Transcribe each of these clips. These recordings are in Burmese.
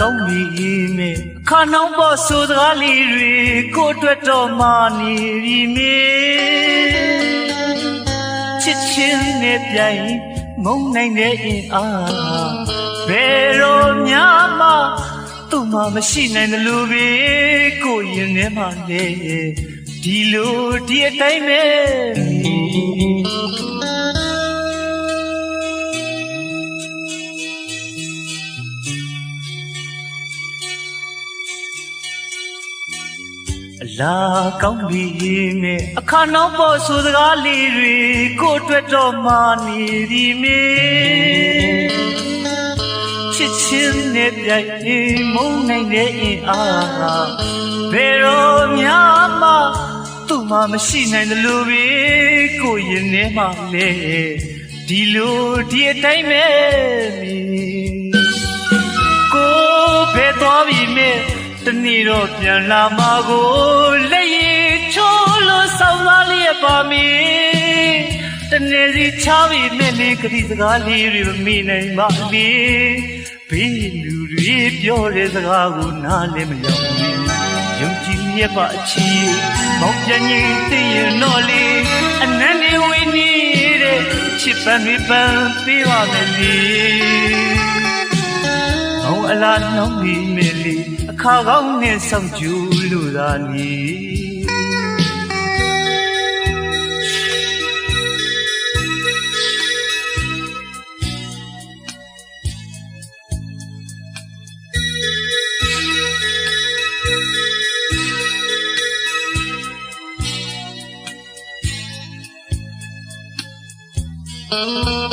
ကောင်းပြီမေခါနှောင်းပေါ်ဆိုစကားလေးတွေကိုအတွက်တော့မာနေပြီမေချစ်ချင်းနဲ့ပြိုင်မုံနိုင်တဲ့အင်အားဘယ်တော့များမှသူ့မှာမရှိနိုင်တယ်လို့ပဲကိုရင်ထဲမှာလေဒီလိုဒီအတိုင်းပဲ အလားကောင်းပြီနဲ့အခါနောက်ပေါ်ဆိုစကားလေးတွေကိုအတွက်တော့မာနေပြီမေချစ်ချင်းနဲ့ပြိုင်နေမုန်းနိုင်တဲ့အင်အားဘယ်တော့များမှသူ့မှာမရှိနိုင်တယ်လို့ပဲကိုရင်ထဲမှာလေဒီလိုဒီအတိုင်းပဲ တနေ့တော့ပြန်လာမှာကိုလက်ရည်ချိုးလို့ဆောင်းသားလေးရပါမည်တနေ့စီချားပြီမဲ့လေးကတိစကားလေးတွေမမိနိုင်ပါလေဘေးလူတွေပြောတဲ့စကားကိုနားလည်းမရောက်ဘူးယုံကြည်မြတ်ပါအချီမောင်ပြန်ရင်သိရင်တော့လေအနန္တဝိနေတဲ့ချစ်ပန်တွေပန်ပေးပါမယ်လေ။အောင်အလားနှောင်းမိမေလီအ ခါကောင်းနဲ့ဆောင်ကျူလူသာနီအ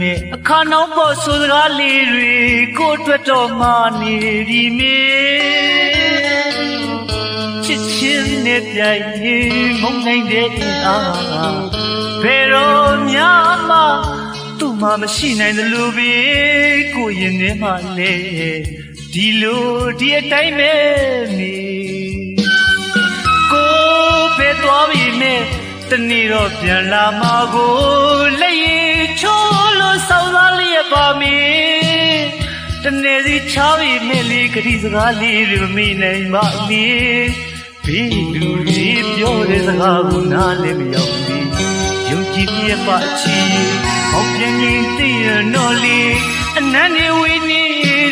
နဲ့အခါနောက်ပေါ်ဆိုစကားလေးတွေကိုအတွက်တော့မာနေပြီမေချစ်ချင်းနဲ့ပြိုင်နေမုန်းနိုင်တဲ့အင်အားဘယ်တော့များမှသူ့မှာမရှိနိုင်တယ်လို့ပဲကိုရင်ထဲမှာလေဒီလိုဒီအတိုင်းပဲမီကိုဖဲသွားပြီမဲ့တနေ့တော့ပြန်လာမှာကိုလက်ရည် ချိုးလို့ဆောင်းသားလေးရပါမည်တနေ့စီချားပြီမဲ့လေးကတိစကားလေးတွေမမိနိုင်ပါဘူးဘေးလူတွေပြောတဲ့စကားကိုနားလည်းမရောက်ဘူးယုံကြည်မြတ်ပါအချီဟောက်ပြန်ရင်သိရတော့လေအနန္တဝိနေ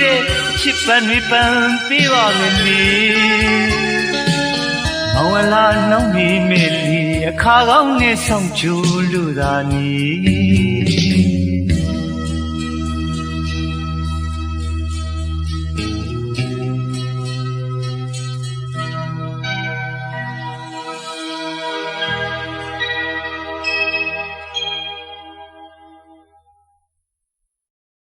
တဲ့ချစ်ပန်တွေပန်ပေးပါမယ်လေမောင်ဝလာနှောင်းမီမေလီအခါကောင်းနဲ့ဆောင်ချူလူသာနီ